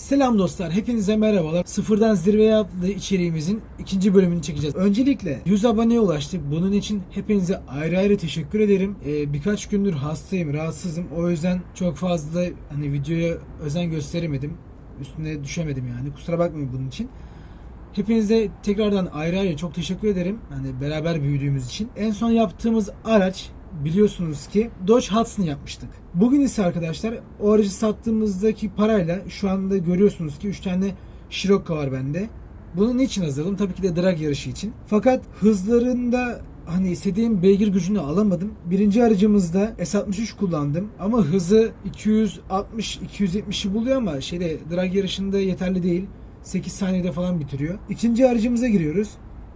Selam dostlar, hepinize merhabalar. Sıfırdan zirveye adlı içeriğimizin ikinci bölümünü çekeceğiz. Öncelikle 100 aboneye ulaştık. Bunun için hepinize ayrı ayrı teşekkür ederim. Ee, birkaç gündür hastayım, rahatsızım. O yüzden çok fazla hani videoya özen gösteremedim. Üstüne düşemedim yani. Kusura bakmayın bunun için. Hepinize tekrardan ayrı ayrı çok teşekkür ederim. Hani beraber büyüdüğümüz için. En son yaptığımız araç biliyorsunuz ki Dodge Hudson yapmıştık. Bugün ise arkadaşlar o aracı sattığımızdaki parayla şu anda görüyorsunuz ki 3 tane Scirocco var bende. Bunu niçin hazırladım? Tabii ki de drag yarışı için. Fakat hızlarında hani istediğim beygir gücünü alamadım. Birinci aracımızda S63 kullandım ama hızı 260-270'i buluyor ama şeyde drag yarışında yeterli değil. 8 saniyede falan bitiriyor. İkinci aracımıza giriyoruz.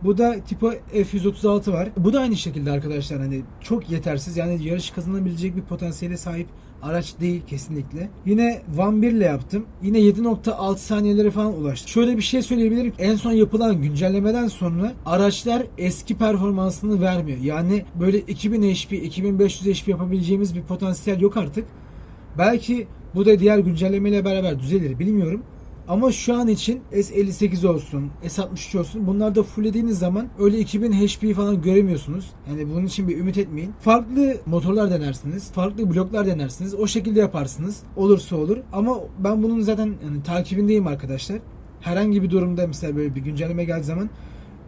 Bu da Tipo F136 var. Bu da aynı şekilde arkadaşlar hani çok yetersiz. Yani yarış kazanabilecek bir potansiyele sahip araç değil kesinlikle. Yine Van 1 ile yaptım. Yine 7.6 saniyelere falan ulaştı. Şöyle bir şey söyleyebilirim. En son yapılan güncellemeden sonra araçlar eski performansını vermiyor. Yani böyle 2000 HP, 2500 HP yapabileceğimiz bir potansiyel yok artık. Belki bu da diğer güncellemeyle beraber düzelir bilmiyorum. Ama şu an için S58 olsun, S63 olsun bunlarda fulllediğiniz zaman öyle 2000 HP falan göremiyorsunuz. Yani bunun için bir ümit etmeyin. Farklı motorlar denersiniz, farklı bloklar denersiniz. O şekilde yaparsınız. Olursa olur. Ama ben bunun zaten yani takibindeyim arkadaşlar. Herhangi bir durumda mesela böyle bir güncelleme geldiği zaman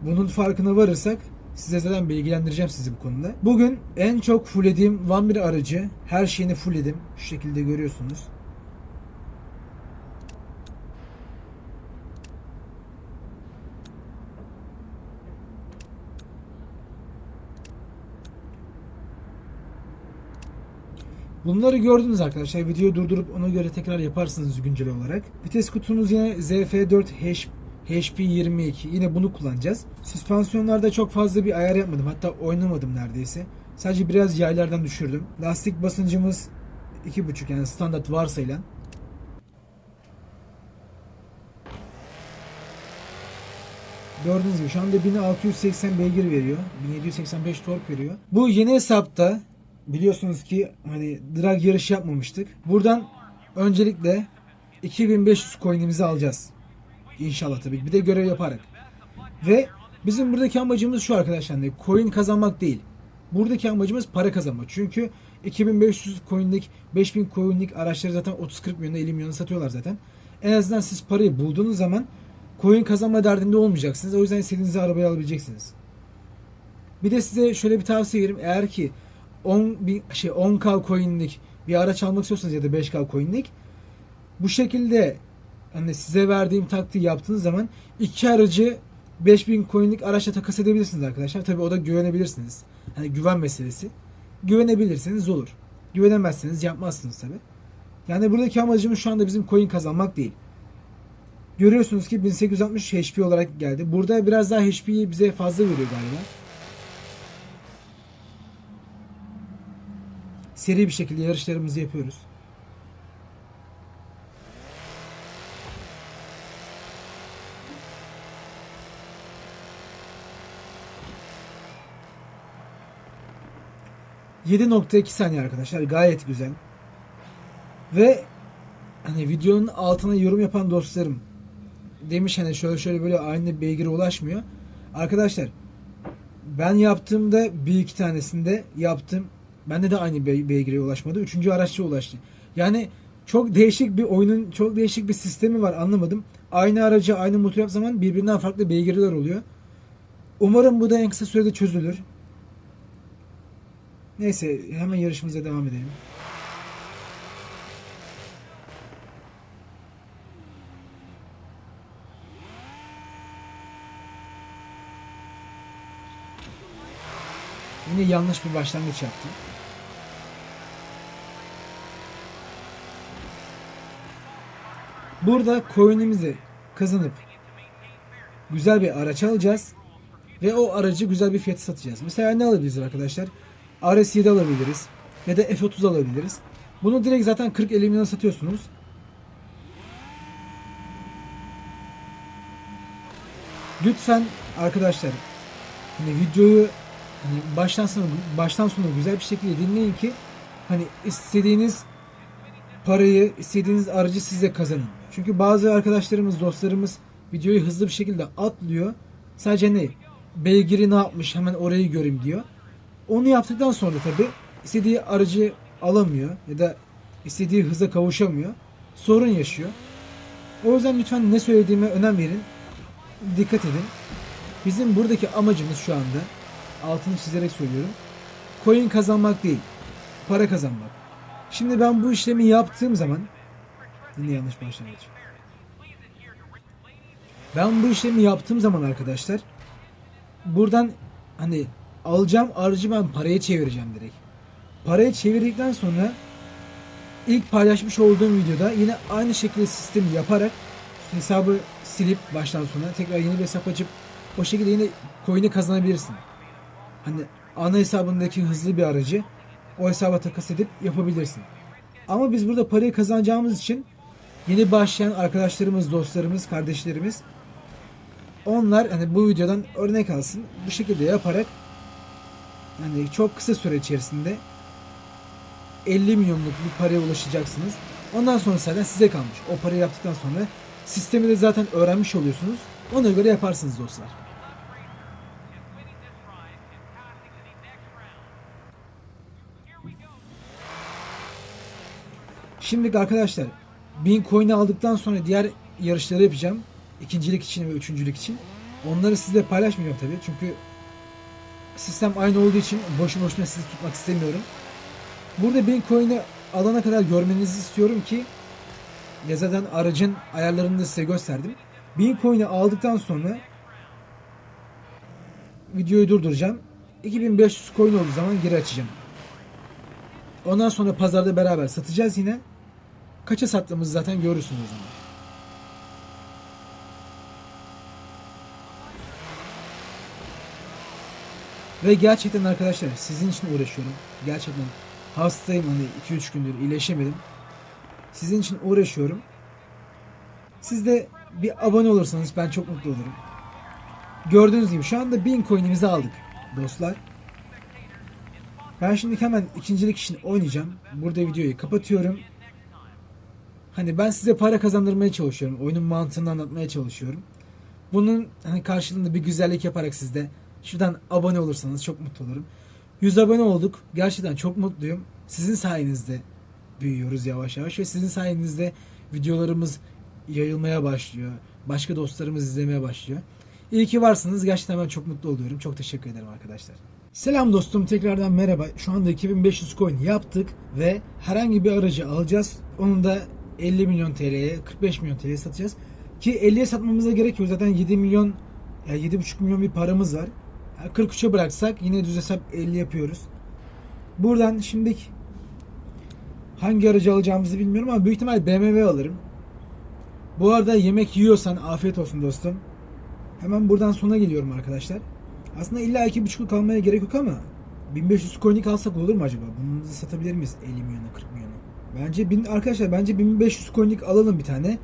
bunun farkına varırsak Size zaten bilgilendireceğim sizi bu konuda. Bugün en çok fulllediğim Van 1 aracı. Her şeyini fullledim. Şu şekilde görüyorsunuz. Bunları gördünüz arkadaşlar. Videoyu durdurup ona göre tekrar yaparsınız güncel olarak. Vites kutumuz yine ZF4 H HP22. Yine bunu kullanacağız. Süspansiyonlarda çok fazla bir ayar yapmadım. Hatta oynamadım neredeyse. Sadece biraz yaylardan düşürdüm. Lastik basıncımız 2.5 yani standart varsayılan. Gördüğünüz gibi şu anda 1680 beygir veriyor. 1785 tork veriyor. Bu yeni hesapta biliyorsunuz ki hani drag yarışı yapmamıştık. Buradan öncelikle 2500 coin'imizi alacağız. İnşallah tabii. Bir de görev yaparak. Ve bizim buradaki amacımız şu arkadaşlar. Hani coin kazanmak değil. Buradaki amacımız para kazanmak. Çünkü 2500 coin'lik 5000 coin'lik araçları zaten 30-40 milyona 50 milyona satıyorlar zaten. En azından siz parayı bulduğunuz zaman coin kazanma derdinde olmayacaksınız. O yüzden istediğiniz arabayı alabileceksiniz. Bir de size şöyle bir tavsiye veririm. Eğer ki 10 bir şey 10k coin'lik bir araç almak istiyorsanız ya da 5k coin'lik bu şekilde hani size verdiğim taktiği yaptığınız zaman iki aracı 5000 coin'lik araçla takas edebilirsiniz arkadaşlar. Tabi o da güvenebilirsiniz. Hani güven meselesi. Güvenebilirseniz olur. Güvenemezseniz yapmazsınız tabi. Yani buradaki amacımız şu anda bizim coin kazanmak değil. Görüyorsunuz ki 1860 HP olarak geldi. Burada biraz daha HP'yi bize fazla veriyor galiba. Seri bir şekilde yarışlarımızı yapıyoruz. ...7.2 saniye arkadaşlar. Gayet güzel. Ve... ...hani videonun altına yorum yapan dostlarım... ...demiş hani şöyle şöyle böyle aynı beygire ulaşmıyor. Arkadaşlar... ...ben yaptığımda bir iki tanesinde yaptım. Bende de aynı be- beygire ulaşmadı. Üçüncü araçça ulaştı. Yani çok değişik bir oyunun çok değişik bir sistemi var anlamadım. Aynı aracı aynı motor yap zaman birbirinden farklı beygirler oluyor. Umarım bu da en kısa sürede çözülür. Neyse hemen yarışımıza devam edelim. Yine yanlış bir başlangıç yaptım. Burada coin'imizi kazanıp güzel bir araç alacağız ve o aracı güzel bir fiyata satacağız. Mesela ne alabiliriz arkadaşlar? RS7 alabiliriz ya da F30 alabiliriz. Bunu direkt zaten 40-50 milyona satıyorsunuz. Lütfen arkadaşlar hani videoyu hani baştan sona baştan sona güzel bir şekilde dinleyin ki hani istediğiniz parayı, istediğiniz aracı size kazanın. Çünkü bazı arkadaşlarımız, dostlarımız videoyu hızlı bir şekilde atlıyor. Sadece ne? Beygiri ne yapmış hemen orayı göreyim diyor. Onu yaptıktan sonra tabi istediği aracı alamıyor ya da istediği hıza kavuşamıyor. Sorun yaşıyor. O yüzden lütfen ne söylediğime önem verin. Dikkat edin. Bizim buradaki amacımız şu anda altını çizerek söylüyorum. Coin kazanmak değil. Para kazanmak. Şimdi ben bu işlemi yaptığım zaman yine yanlış başlangıç. Ben bu işlemi yaptığım zaman arkadaşlar buradan hani alacağım aracı ben paraya çevireceğim direkt. Paraya çevirdikten sonra ilk paylaşmış olduğum videoda yine aynı şekilde sistemi yaparak hesabı silip baştan sona tekrar yeni bir hesap açıp o şekilde yine coin'i kazanabilirsin. Hani ana hesabındaki hızlı bir aracı o hesaba takas edip yapabilirsin. Ama biz burada parayı kazanacağımız için yeni başlayan arkadaşlarımız, dostlarımız, kardeşlerimiz onlar hani bu videodan örnek alsın. Bu şekilde yaparak yani çok kısa süre içerisinde 50 milyonluk bir paraya ulaşacaksınız. Ondan sonra zaten size kalmış. O parayı yaptıktan sonra sistemi de zaten öğrenmiş oluyorsunuz. Ona göre yaparsınız dostlar. Şimdi arkadaşlar 1000 coin'i aldıktan sonra diğer yarışları yapacağım. İkincilik için ve üçüncülük için. Onları sizle paylaşmayacağım tabii. Çünkü sistem aynı olduğu için boşu boşuna sizi tutmak istemiyorum. Burada 1000 coin'i alana kadar görmenizi istiyorum ki ya zaten aracın ayarlarını da size gösterdim. 1000 coin'i aldıktan sonra videoyu durduracağım. 2500 coin olduğu zaman geri açacağım. Ondan sonra pazarda beraber satacağız yine. Kaça sattığımızı zaten görürsünüz zaman. Ve gerçekten arkadaşlar sizin için uğraşıyorum. Gerçekten hastayım hani 2-3 gündür iyileşemedim. Sizin için uğraşıyorum. Siz de bir abone olursanız ben çok mutlu olurum. Gördüğünüz gibi şu anda 1000 coin'imizi aldık dostlar. Ben şimdi hemen ikincilik için oynayacağım. Burada videoyu kapatıyorum. Hani ben size para kazandırmaya çalışıyorum. Oyunun mantığını anlatmaya çalışıyorum. Bunun hani karşılığında bir güzellik yaparak sizde şuradan abone olursanız çok mutlu olurum. 100 abone olduk. Gerçekten çok mutluyum. Sizin sayenizde büyüyoruz yavaş yavaş ve sizin sayenizde videolarımız yayılmaya başlıyor. Başka dostlarımız izlemeye başlıyor. İyi ki varsınız. Gerçekten ben çok mutlu oluyorum. Çok teşekkür ederim arkadaşlar. Selam dostum tekrardan merhaba. Şu anda 2500 coin yaptık ve herhangi bir aracı alacağız. Onun da 50 milyon TL'ye 45 milyon TL'ye satacağız. Ki 50'ye satmamıza gerek yok. Zaten 7 milyon yani 7,5 milyon bir paramız var. Yani 43'e bıraksak yine düz hesap 50 yapıyoruz. Buradan şimdi hangi aracı alacağımızı bilmiyorum ama büyük ihtimal BMW alırım. Bu arada yemek yiyorsan afiyet olsun dostum. Hemen buradan sona geliyorum arkadaşlar. Aslında illa iki buçuk kalmaya gerek yok ama 1500 coin'lik alsak olur mu acaba? Bunu satabilir miyiz 50 milyona 40 milyona? Bence bin, arkadaşlar bence 1500 coin'lik alalım bir tane.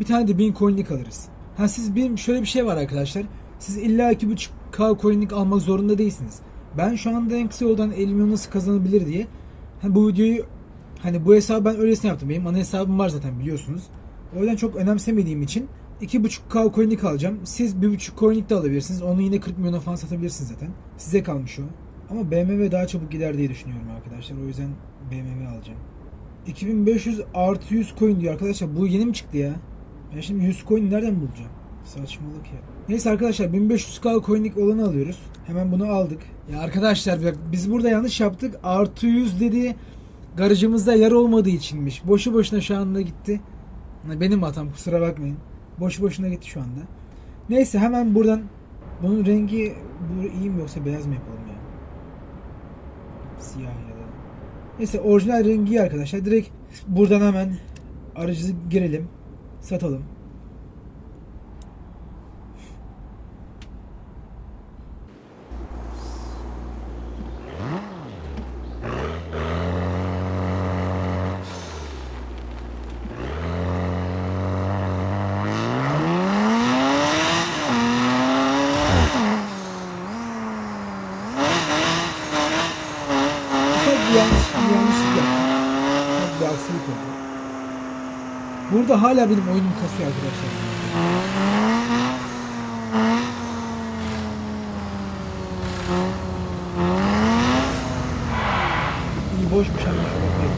Bir tane de 1000 coin'lik alırız. Ha siz bir şöyle bir şey var arkadaşlar. Siz illa 2.5k coin'lik almak zorunda değilsiniz. Ben şu anda en kısa yoldan 50 milyon nasıl kazanabilir diye hani bu videoyu hani bu hesabı ben öylesine yaptım. Benim ana hesabım var zaten biliyorsunuz. O yüzden çok önemsemediğim için 2.5k coin'lik alacağım. Siz 1.5 coin'lik de alabilirsiniz. Onu yine 40 milyona falan satabilirsiniz zaten. Size kalmış o. Ama BMW daha çabuk gider diye düşünüyorum arkadaşlar. O yüzden BMW alacağım. 2500 artı 100 coin diyor arkadaşlar. Bu yeni mi çıktı ya? Ben şimdi 100 coin nereden bulacağım? Saçmalık ya. Neyse arkadaşlar 1500k coin'lik olanı alıyoruz. Hemen bunu aldık. Ya arkadaşlar biz burada yanlış yaptık. Artı 100 dedi. Garajımızda yer olmadığı içinmiş. Boşu boşuna şu anda gitti. Benim hatam kusura bakmayın. Boşu boşuna gitti şu anda. Neyse hemen buradan bunun rengi bu iyi mi yoksa beyaz mı yapalım ya? Siyah ya. Neyse orijinal rengi arkadaşlar. Direkt buradan hemen aracı girelim. Satalım. Bir yanlış, bir yanlışlık yaptım. Ufak bir aksilik oldu. Burada hala benim oyunum kasıyor arkadaşlar. İyi boşmuş ama şu bakayım.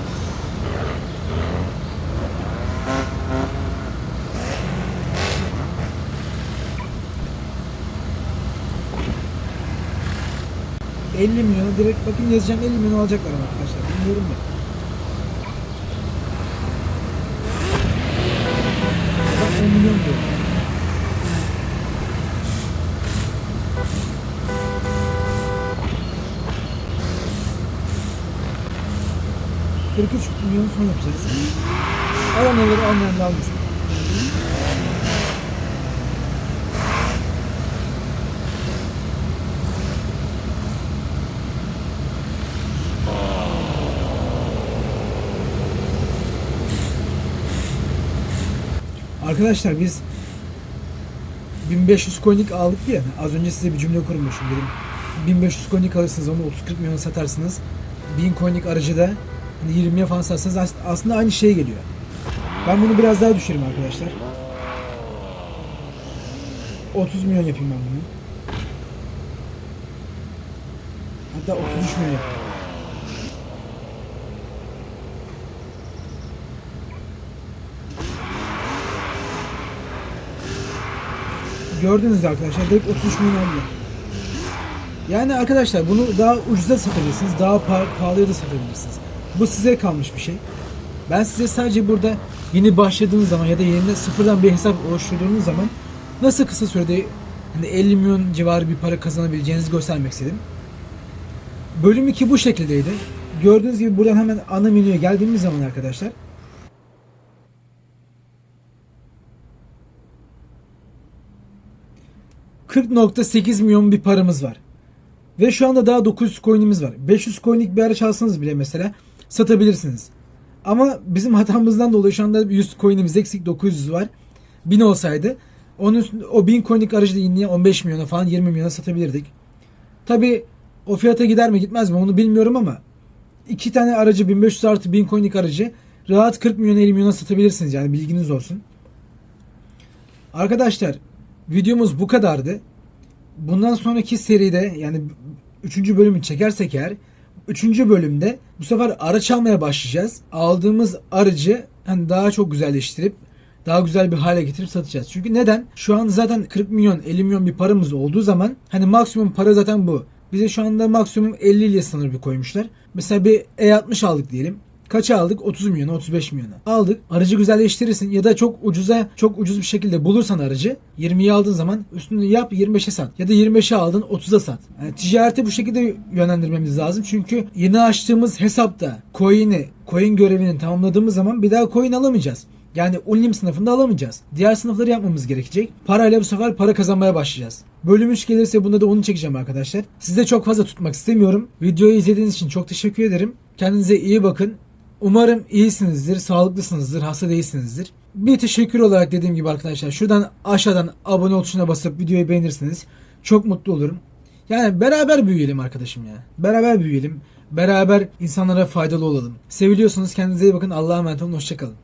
...50 milyonu direkt bakın yazacağım 50 milyon alacaklar arkadaşlar bilmiyorum da. ...43 milyon son yapacağız. Alan alır almayan almasın. Arkadaşlar biz 1500 coin'lik aldık ya az önce size bir cümle kurmuşum dedim. 1500 coin'lik alırsınız onu 30-40 milyon satarsınız. 1000 coin'lik aracı da hani 20'ye falan satsanız as- aslında aynı şeye geliyor. Ben bunu biraz daha düşüreyim arkadaşlar. 30 milyon yapayım ben bunu. Hatta 33 milyon yapayım. Gördünüz arkadaşlar direkt 33 milyon aldı. Yani arkadaşlar bunu daha ucuza satabilirsiniz, daha pa- pahalıya da satabilirsiniz. Bu size kalmış bir şey. Ben size sadece burada yeni başladığınız zaman ya da yeni sıfırdan bir hesap oluşturduğunuz zaman nasıl kısa sürede hani 50 milyon civarı bir para kazanabileceğinizi göstermek istedim. Bölüm 2 bu şekildeydi. Gördüğünüz gibi buradan hemen ana menüye geldiğimiz zaman arkadaşlar ...40.8 milyon bir paramız var. Ve şu anda daha 900 coin'imiz var. 500 coin'lik bir araç alsanız bile mesela satabilirsiniz. Ama bizim hatamızdan dolayı şu anda 100 coin'imiz eksik 900 var. 1000 olsaydı onun üstünde, o 1000 coin'lik aracı da yine 15 milyona falan 20 milyona satabilirdik. Tabi o fiyata gider mi gitmez mi onu bilmiyorum ama iki tane aracı 1500 artı 1000 coin'lik aracı rahat 40 milyon 50 milyona satabilirsiniz yani bilginiz olsun. Arkadaşlar videomuz bu kadardı. Bundan sonraki seride yani 3. bölümü çekersek eğer 3. bölümde bu sefer araç almaya başlayacağız. Aldığımız aracı hani daha çok güzelleştirip daha güzel bir hale getirip satacağız. Çünkü neden? Şu an zaten 40 milyon 50 milyon bir paramız olduğu zaman hani maksimum para zaten bu. Bize şu anda maksimum 50 ile sınır bir koymuşlar. Mesela bir E60 aldık diyelim. Kaça aldık? 30 milyona, 35 milyona. Aldık. Aracı güzelleştirirsin ya da çok ucuza, çok ucuz bir şekilde bulursan aracı 20'yi aldığın zaman üstünü yap 25'e sat. Ya da 25'e aldın 30'a sat. Yani ticareti bu şekilde yönlendirmemiz lazım. Çünkü yeni açtığımız hesapta coin'i, coin görevini tamamladığımız zaman bir daha coin alamayacağız. Yani Ulim sınıfında alamayacağız. Diğer sınıfları yapmamız gerekecek. Parayla bu sefer para kazanmaya başlayacağız. Bölüm 3 gelirse bunda da onu çekeceğim arkadaşlar. Sizi çok fazla tutmak istemiyorum. Videoyu izlediğiniz için çok teşekkür ederim. Kendinize iyi bakın. Umarım iyisinizdir, sağlıklısınızdır, hasta değilsinizdir. Bir teşekkür olarak dediğim gibi arkadaşlar şuradan aşağıdan abone ol tuşuna basıp videoyu beğenirseniz çok mutlu olurum. Yani beraber büyüyelim arkadaşım ya. Beraber büyüyelim. Beraber insanlara faydalı olalım. Seviliyorsunuz kendinize iyi bakın. Allah'a emanet olun. Hoşçakalın.